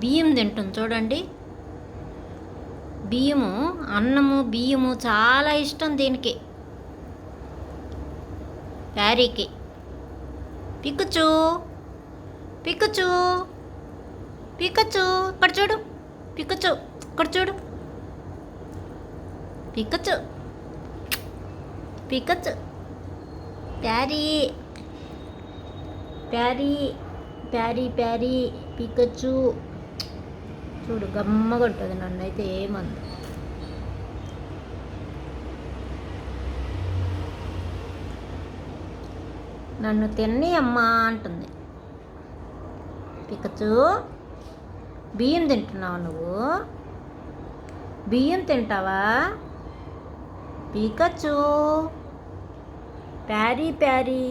బియ్యం తింటుంది. చూడండి. బియ్యము అన్నము బియ్యము చాలా ఇష్టం దీనికి. ప్యారీకి. పిక్కుచు పిక్కుచు పిక్కచ్చు ఇక్కడ చూడు. పిక్కచ్చు ఇక్కడ చూడు. పిక్కచ్చు పిక్కచ్చు ప్యారీ ప్యారీ ప్యారీ ప్యారీ పికచ్చు చూడు గమ్మగా ఉంటుంది నన్ను అయితే ఏమంది నన్ను తిన్ని అమ్మా అంటుంది. పికచు బియ్యం తింటున్నావు నువ్వు? బియ్యం తింటావా? పికచ్చు ప్యారీ ప్యారీ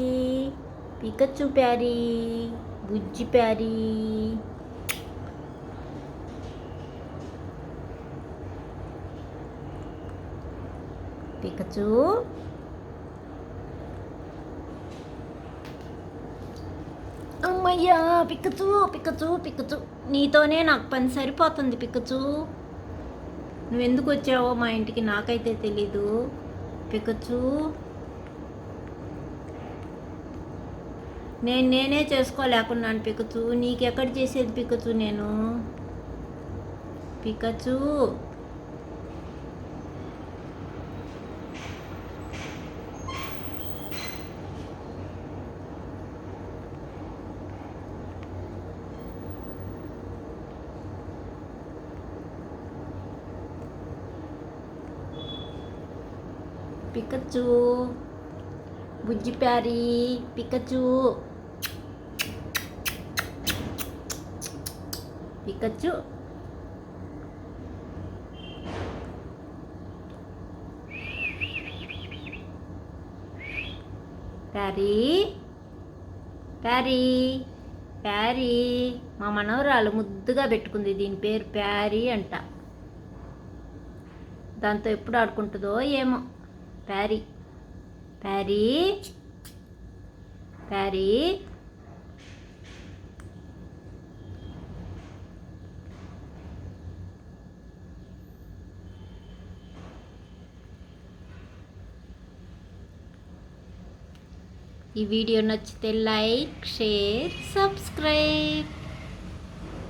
పికచ్చు ప్యారీ బుజ్జి ప్యారీ. పికచు అమ్మయ్యా పిక్కచు పిక్కచు పిక్కచు నీతోనే నాకు పని సరిపోతుంది పికచు నువ్వెందుకు వచ్చావో మా ఇంటికి నాకైతే తెలీదు పిక్కచు నేను నేనే చేసుకోలేకున్నాను పికచు నీకెక్కడ చేసేది పికచు నేను? పికచు పికచు బుజ్జి ప్యారీ పికచు పికచు ప్యారీ ప్యారీ ప్యారీ మా మనవరాలు ముద్దుగా పెట్టుకుంది దీని పేరు ప్యారీ అంట. దాంతో ఎప్పుడు ఆడుకుంటుందో ఏమో. ప్యారీ. ప్యారీ. ప్యారీ. ఈ వీడియో నచ్చితే లైక్ షేర్ సబ్స్క్రైబ్.